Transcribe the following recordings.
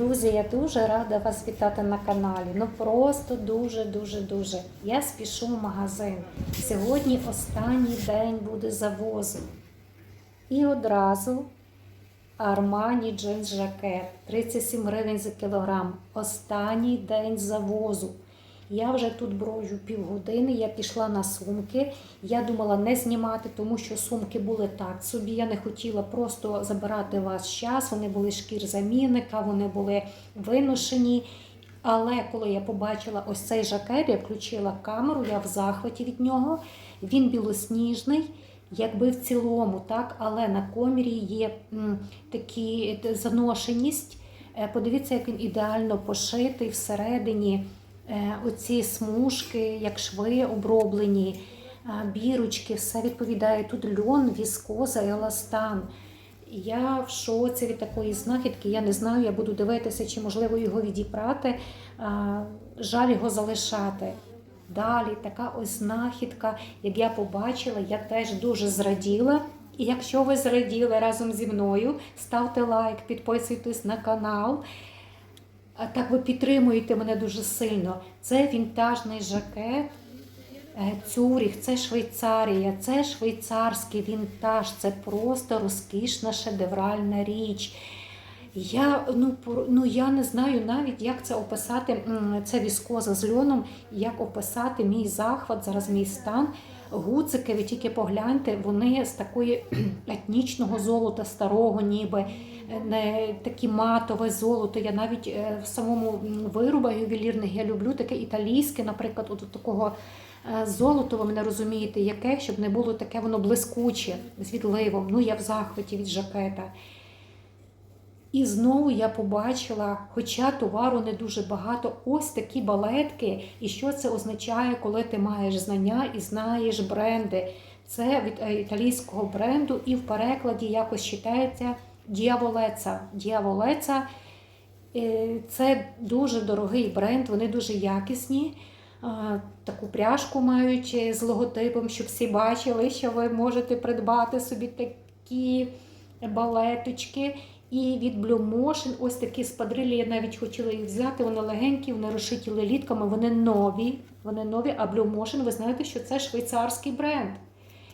Друзі, я дуже рада вас вітати на каналі. Ну просто дуже-дуже дуже. Я спішу в магазин. Сьогодні останній день буде завозу. І одразу Armani джинс жакет 37 гривень за кілограм. Останній день завозу. Я вже тут брожу півгодини, я пішла на сумки. Я думала не знімати, тому що сумки були так собі. Я не хотіла просто забирати вас час. Вони були шкір замінника, вони були виношені. Але коли я побачила ось цей жакет, я включила камеру, я в захваті від нього. Він білосніжний, якби в цілому, так, але на комірі є м, такі заношеність. Е, Подивіться, як він ідеально пошитий всередині. Е, Оці смужки, як шви оброблені, е, бірочки, все відповідає. Тут льон, віскоза, еластан. Я в шоці від такої знахідки. Я не знаю, я буду дивитися, чи можливо його відібрати. Жаль його залишати. Далі така ось знахідка, як я побачила, я теж дуже зраділа. І якщо ви зраділи разом зі мною, ставте лайк, підписуйтесь на канал. Так ви підтримуєте мене дуже сильно. Це вінтажний жакет. Е, Цюріх, це Швейцарія, це швейцарський вінтаж, це просто розкішна шедевральна річ. Я, ну, ну, я не знаю навіть, як це описати. Це віскоза з льоном, як описати мій захват, зараз мій стан. Гуцики, ви тільки погляньте, вони з такої етнічного золота, старого, ніби не такі матове золото. Я навіть е, в самому виробах ювелірних я люблю таке італійське, наприклад, от такого е, золото, ви мене розумієте, яке, щоб не було таке воно блискуче з. Ну, я в захваті від жакета. І знову я побачила, хоча товару не дуже багато, ось такі балетки. І що це означає, коли ти маєш знання і знаєш бренди. Це від е, італійського бренду, і в перекладі якось читається діаволеца. Діаволеца е, це дуже дорогий бренд, вони дуже якісні. Е, Таку пряжку мають з логотипом, щоб всі бачили, що ви можете придбати собі такі балеточки. І від Motion ось такі спадрилі, я навіть хотіла їх взяти. Вони легенькі, вони розшиті лелітками, вони нові. Вони нові, а Motion, ви знаєте, що це швейцарський бренд.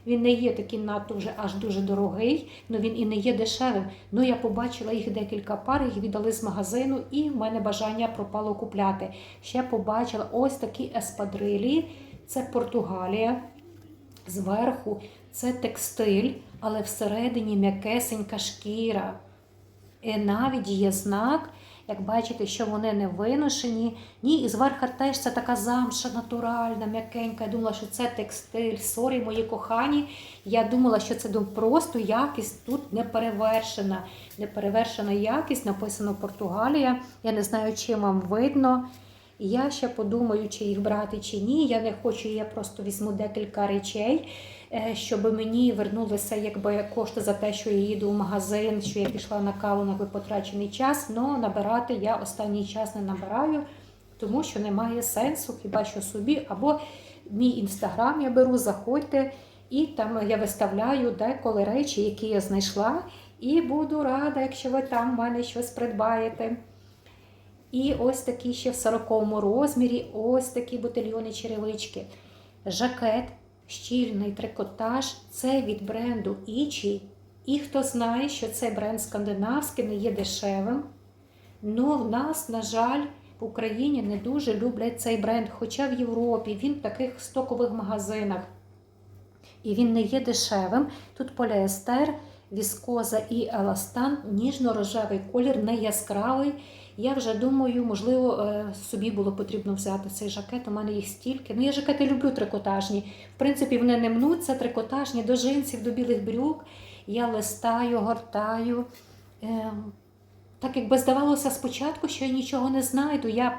Він не є такий надто вже аж дуже дорогий, але він і не є дешевим. Ну я побачила їх декілька пар, їх віддали з магазину, і в мене бажання пропало купляти. Ще побачила ось такі еспадрилі. Це Португалія. Зверху це текстиль, але всередині м'якесенька шкіра. І навіть є знак, як бачите, що вони не виношені. Ні, і зверху теж це така замша натуральна, м'якенька. Я думала, що це текстиль. Сорі, мої кохані. Я думала, що це просто якість тут не перевершена. Неперевершена якість, написано Португалія. Я не знаю, чим вам видно. Я ще подумаю, чи їх брати чи ні. Я не хочу, я просто візьму декілька речей, е, щоб мені вернулися якби кошти за те, що я їду в магазин, що я пішла на каву на потрачений час. Но набирати я останній час не набираю, тому що немає сенсу, хіба що собі. Або мій інстаграм я беру, заходьте, і там я виставляю деколи речі, які я знайшла. І буду рада, якщо ви там в мене щось придбаєте. І ось такі ще в 40 розмірі, ось такі ботильйони черевички. Жакет, щільний трикотаж це від бренду Ічі. І хто знає, що цей бренд скандинавський не є дешевим. Ну, в нас, на жаль, в Україні не дуже люблять цей бренд, хоча в Європі він в таких стокових магазинах. І він не є дешевим. Тут поліестер, віскоза і еластан, ніжно-рожевий колір, не яскравий. Я вже думаю, можливо, е, собі було потрібно взяти цей жакет. У мене їх стільки. Ну, я жакети люблю трикотажні. В принципі, вони не мнуться, трикотажні до джинсів, до білих брюк. Я листаю, гортаю. Ем, Так якби здавалося спочатку, що я нічого не знайду. Я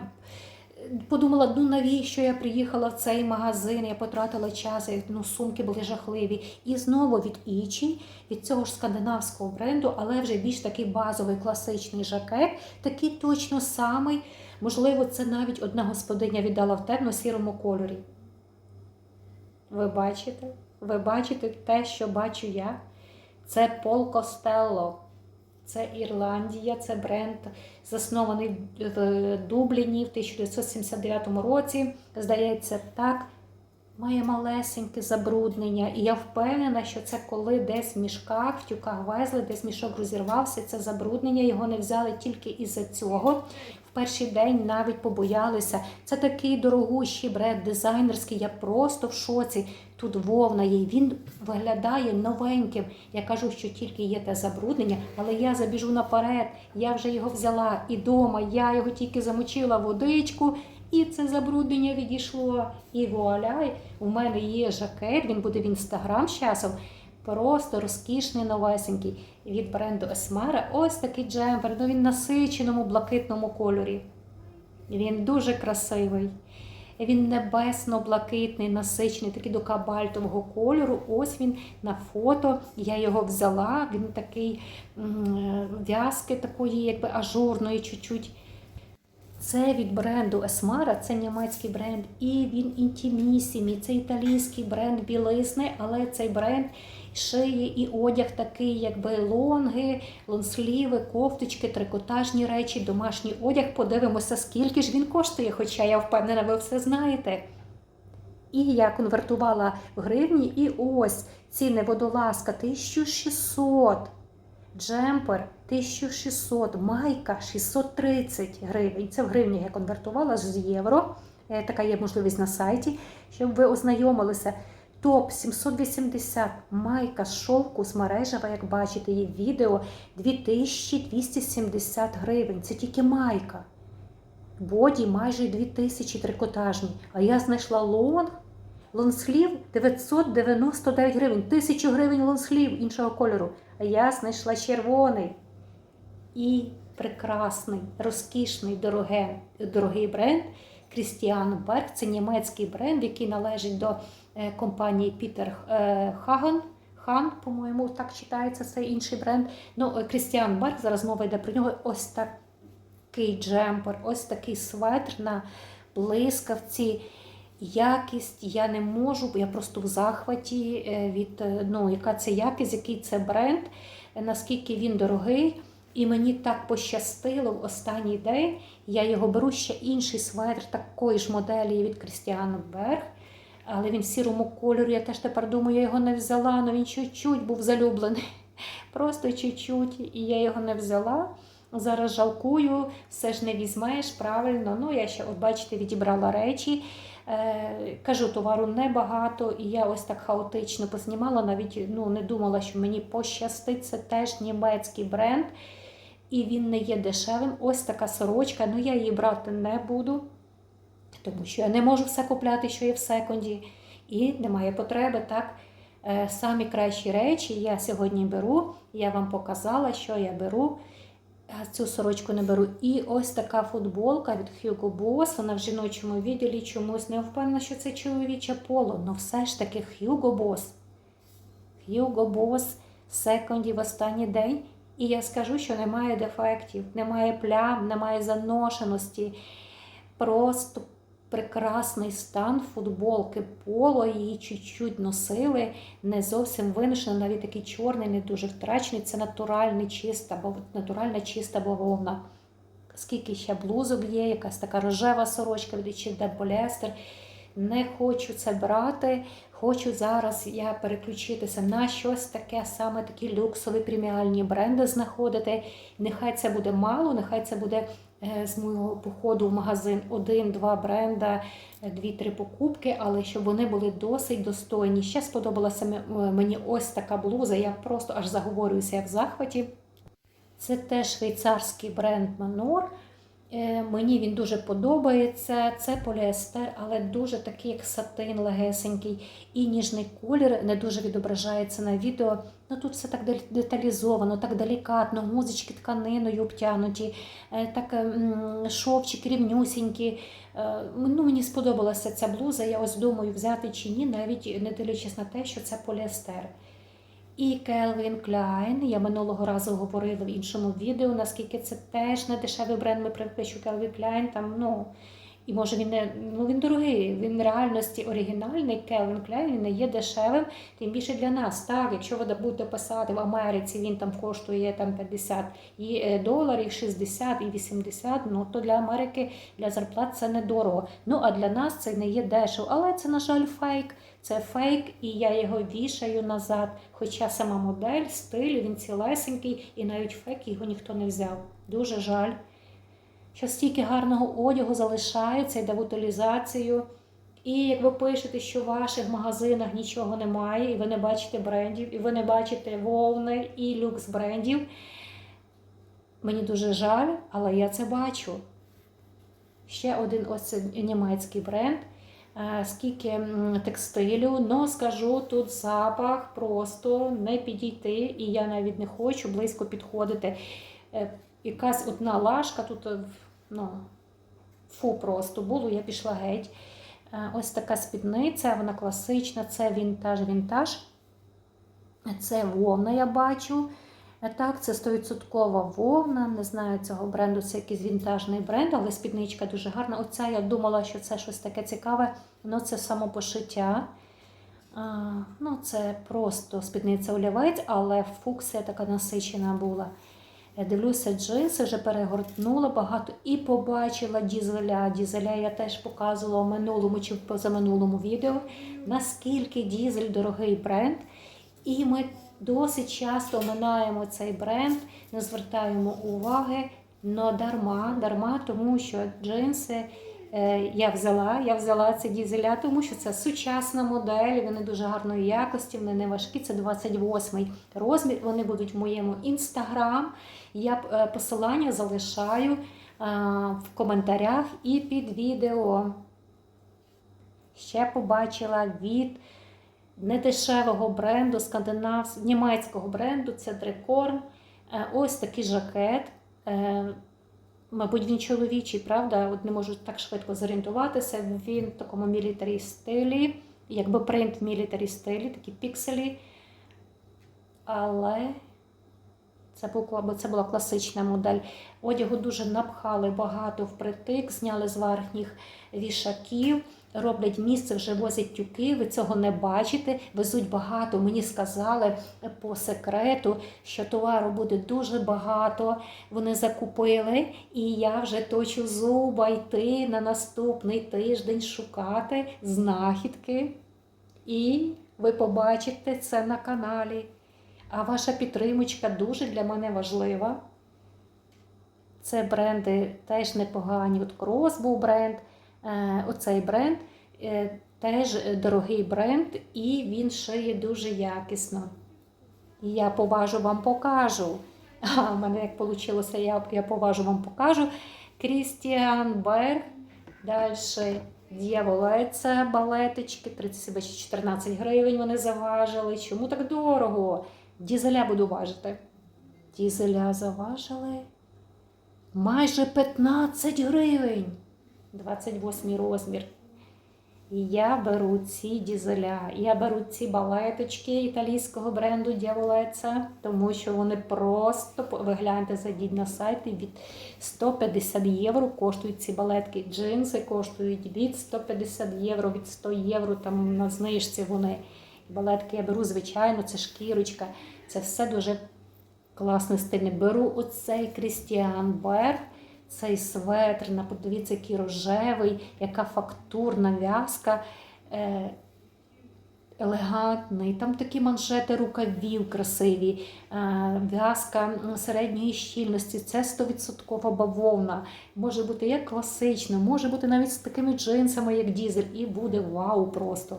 подумала, ну навіщо я приїхала в цей магазин, я потратила час, ну, сумки були жахливі. І знову від Ічі, від цього ж скандинавського бренду, але вже більш такий базовий класичний жакет, такий точно самий. Можливо, це навіть одна господиня віддала в темно-сірому кольорі. Ви бачите? Ви бачите те, що бачу я? Це Пол Костелло. Це Ірландія, це бренд, заснований в Дубліні в 1979 році. Здається, так. Має малесеньке забруднення, і я впевнена, що це коли десь в мішках, в тюках везли, десь мішок розірвався. Це забруднення. Його не взяли тільки із-за цього. В перший день навіть побоялися. Це такий дорогущий бренд, дизайнерський. Я просто в шоці. Тут вовна є. Він виглядає новеньким. Я кажу, що тільки є те забруднення, але я забіжу наперед. Я вже його взяла і дома. Я його тільки замочила водичку. І це забруднення відійшло. І вуаля, у мене є жакет, він буде в інстаграм з часом. Просто розкішний новесенький від бренду Esmara. Ось такий джемпер. Ну він насиченому блакитному кольорі. Він дуже красивий. Він небесно-блакитний, насичений, такий до кабальтового кольору. Ось він на фото. Я його взяла. Він такий м, в'язки такої, якби ажурної, чуть-чуть. Це від бренду Esmara, це німецький бренд, і він інтімісімі, це італійський бренд білизни, але цей бренд шиє і одяг такий, якби лонги, лонсліви, кофточки, трикотажні речі, домашній одяг. Подивимося, скільки ж він коштує, хоча я впевнена, ви все знаєте. І я конвертувала в гривні, і ось ціни водолазка 1600. Джемпер 1600, майка 630 гривень. Це в гривні я конвертувала з євро. Е, Така є можливість на сайті, щоб ви ознайомилися. Топ 780, майка з шовку з мережева, як бачите, є відео 2270 гривень. Це тільки майка. Боді майже 2000 трикотажні. А я знайшла лонг. Лонслів 999 гривень, 1000 гривень лонслів іншого кольору. А я знайшла червоний і прекрасний, розкішний, дороге, дорогий бренд Крістіан Берг. Це німецький бренд, який належить до е, компанії Пітер е, Хаген. Хан, по-моєму, так читається цей інший бренд. Ну, Крістіан Берг, зараз мова йде про нього. Ось такий джемпер, ось такий светр на блискавці. Якість я не можу, я просто в захваті е, від е, ну, яка це якість, який це бренд, е, наскільки він дорогий. І мені так пощастило в останній день. Я його беру ще інший светр такої ж моделі від Christian Berg. Але він в сірому кольорі. Я теж тепер думаю, я його не взяла, але він чуть-чуть був залюблений. Просто чуть-чуть, і я його не взяла. Зараз жалкую, все ж не візьмеш, правильно. Ну, я ще, от бачите, відібрала речі. Е, кажу, товару небагато, і я ось так хаотично познімала, навіть ну, не думала, що мені пощастить. Це теж німецький бренд, і він не є дешевим. Ось така сорочка. Ну я її брати не буду, тому що я не можу все купляти, що є в секунді, і немає потреби. так. Е, Самі кращі речі я сьогодні беру. Я вам показала, що я беру. Цю сорочку не беру. І ось така футболка від Hugo Boss. Вона в жіночому відділі чомусь не впевнена, що це чоловіче поло. але все ж таки Hugo Boss. Hugo Boss в секунді в останній день. І я скажу, що немає дефектів, немає плям, немає заношеності. Просто прекрасний стан футболки. Поло її чуть-чуть носили, не зовсім виношено, навіть такий чорний, не дуже втрачений. Це натуральний чиста, натуральна чиста бавовна. Скільки ще блузок є, якась така рожева сорочка від H&M Polyester. Не хочу це брати. Хочу зараз я переключитися на щось таке, саме такі люксові преміальні бренди знаходити. Нехай це буде мало, нехай це буде е, з моєго походу в магазин один-два бренда, е, дві-три покупки, але щоб вони були досить достойні. Ще сподобалася мені ось така блуза. Я просто аж заговорююся в захваті. Це теж швейцарський бренд Манор. Е, Мені він дуже подобається. Це поліестер, але дуже такий, як сатин легесенький. І ніжний колір не дуже відображається на відео. Ну Тут все так деталізовано, так делікатно, гузички тканиною обтянуті, е, так м, шовчики рівнюсінькі. Е, Ну, Мені сподобалася ця блуза. Я ось думаю, взяти чи ні, навіть не дивлячись на те, що це поліестер. І Calvin Klein, я минулого разу говорила в іншому відео, наскільки це теж не дешевий бренд, ми припишу Calvin Klein, там, ну, І може він не ну він дорогий, він в реальності оригінальний Келвін Клейн, він не є дешевим, тим більше для нас. Так, якщо ви будете писати в Америці, він там коштує там 50 і, е, доларів, 60 і 80, ну то для Америки для зарплат це недорого. Ну а для нас це не є дешево. Але це, на жаль, фейк. Це фейк, і я його вішаю назад. Хоча сама модель, стиль, він цілесенький, і навіть фейк його ніхто не взяв. Дуже жаль що стільки гарного одягу залишається, йде в утилізацію. І як ви пишете, що в ваших магазинах нічого немає, і ви не бачите брендів, і ви не бачите вовни і люкс брендів. Мені дуже жаль, але я це бачу. Ще один ось це німецький бренд. Е, Скільки текстилю, ну скажу, тут запах просто не підійти, і я навіть не хочу близько підходити. Е, Якась одна лашка тут е, ну, фу просто було, я пішла геть. Ось така спідниця, вона класична, це вінтаж, вінтаж. Це вовна, я бачу. Е, Так, це 100% вовна. Не знаю цього бренду, це якийсь вінтажний бренд, але спідничка дуже гарна. Оця я думала, що це щось таке цікаве. Ну, це самопошиття. А, ну, це просто спідниця олівець, але фуксія така насичена була. Я дивлюся, джинси вже перегортнула багато і побачила дізеля. Дізеля я теж показувала в минулому чи позаминулому відео, наскільки дізель дорогий бренд. І ми досить часто оминаємо цей бренд, не звертаємо уваги, но дарма, дарма, тому що джинси е, я взяла, я взяла ці дізеля, тому що це сучасна модель, вони дуже гарної якості, вони не важкі. Це 28-й розмір. Вони будуть в моєму інстаграм. Я е, посилання залишаю е, в коментарях і під відео. Ще побачила від недешевого бренду, скандинавського, німецького бренду, це Дрекорн. Е, Ось такий жакет. Е, Мабуть, він чоловічий, правда? От не можу так швидко зорієнтуватися. Він в такому мілітарі стилі, якби принт в мілітарі стилі, такі пікселі. Але це, був, бо це була класична модель. Одягу дуже напхали багато впритик, зняли з верхніх вішаків, роблять місце, вже возять тюки. Ви цього не бачите. Везуть багато. Мені сказали по секрету, що товару буде дуже багато. Вони закупили, і я вже точу зуба йти на наступний тиждень шукати знахідки. І ви побачите це на каналі. А ваша підтримочка дуже для мене важлива. Це бренди теж непогані. От Крос був бренд, оцей бренд е, теж дорогий бренд, і він шиє дуже якісно. І я поважу вам покажу. А в мене як вийшло, я, я поважу вам покажу. Крістіан Берг. Далі Д'яволеця балеточки, 14 гривень вони заважили. Чому так дорого? Дізеля буду важити. Дізеля заважили майже 15 гривень. 28 розмір. І я беру ці дізеля, я беру ці балеточки італійського бренду Д'яволеця, тому що вони просто, ви гляньте, зайдіть на сайт і від 150 євро коштують ці балетки. Джинси коштують від 150 євро, від 100 євро, там на знижці вони. Балетки я беру, звичайно, це шкірочка. Це все дуже класно стильне. Беру оцей Крістіан Берг, цей светр, на подивіться, який рожевий, яка фактурна в'язка. Е, Елегантний, там такі манжети рукавів красиві, е, в'язка середньої щільності, це 100% бавовна. Може бути як класично, може бути навіть з такими джинсами, як дізель, і буде вау просто.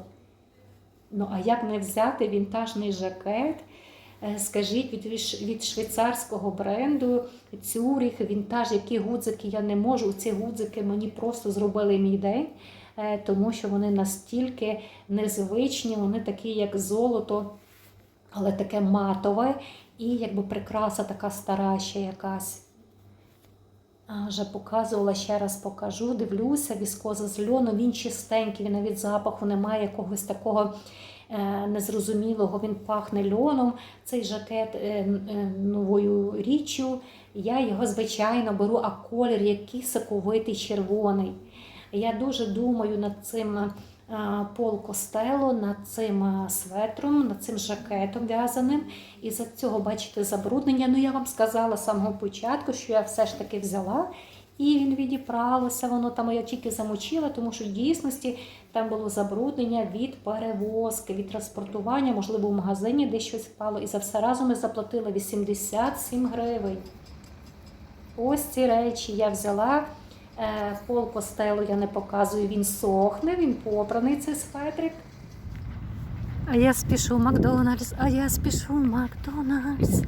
Ну, а як не взяти вінтажний жакет? Е, Скажіть від, від швейцарського бренду Цюріх, вінтаж, які гудзики я не можу. Ці гудзики мені просто зробили мій день, е, тому що вони настільки незвичні, вони такі, як золото, але таке матове і якби прикраса така стара ще якась. Вже показувала, ще раз покажу. Дивлюся, віскоза з льону, він чистенький, він навіть запаху немає якогось такого незрозумілого, він пахне льоном. Цей жакет е, е, новою річчю. Я його, звичайно, беру, а колір який соковитий червоний. Я дуже думаю над цим е, пол костело, над цим е, светром, над цим жакетом в'язаним. І за цього, бачите, забруднення. Ну, я вам сказала з самого початку, що я все ж таки взяла. І він відіправився, воно там я тільки замочила, тому що в дійсності там було забруднення від перевозки, від транспортування, можливо, в магазині десь щось впало. І за все разом ми заплатили 87 гривень. Ось ці речі я взяла. Е, Пол костелу я не показую, він сохне, він попраний цей светрик. А я спішу в Макдональдс, а я спішу в Макдональдс.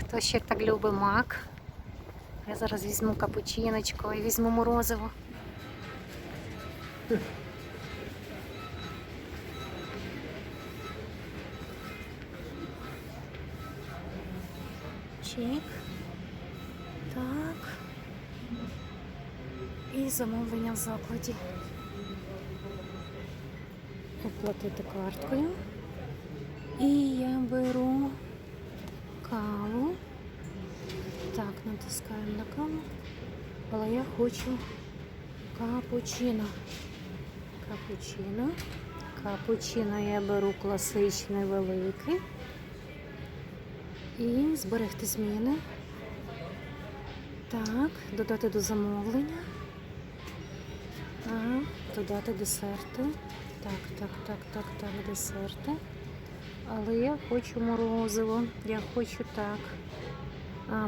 Хто ще так любить мак? Я зараз візьму капучиночку і візьму морозиво. Чик. Так. І замовлення в закладі. Оплатити карткою. І я беру каву. Так, натискаємо на каву. Але я хочу капучино. Капучино. Капучино я беру класичний великий. І зберегти зміни. Так, додати до замовлення. А, додати десерти. Так, так, так, так, так, десерти. Але я хочу морозиво. Я хочу так.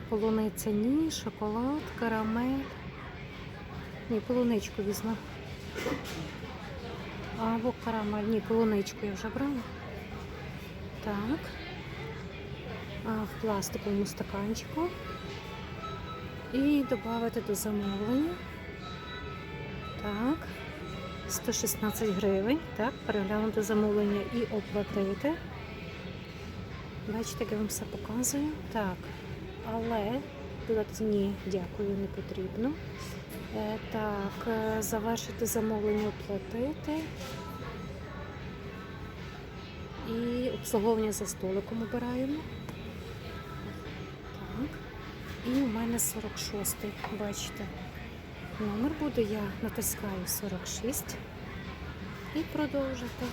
Полуниця ні, шоколад, карамель. Ні, полуничку візьму. Або карамель. Ні, полуничку я вже брала. Так. А, в пластиковому стаканчику. І додати до замовлення. Так. 116 гривень. Так, переглянути замовлення і оплатити. Бачите, як я вам все показую. Так, але додати ні, дякую, не потрібно. Е, так, е, завершити замовлення, оплатити. І обслуговування за столиком обираємо. Так. І у мене 46, бачите. Номер буде, я натискаю 46 і продовжити.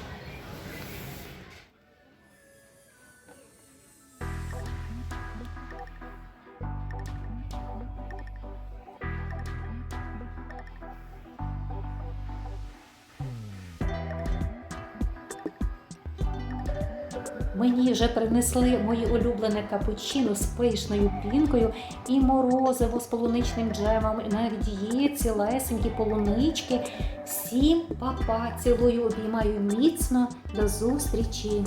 Мені вже принесли мої улюблене капучино з пишною пінкою і морозиво з полуничним джемом. І навіть є цілесенькі полунички. Всім па-па, цілую, обіймаю міцно. До зустрічі!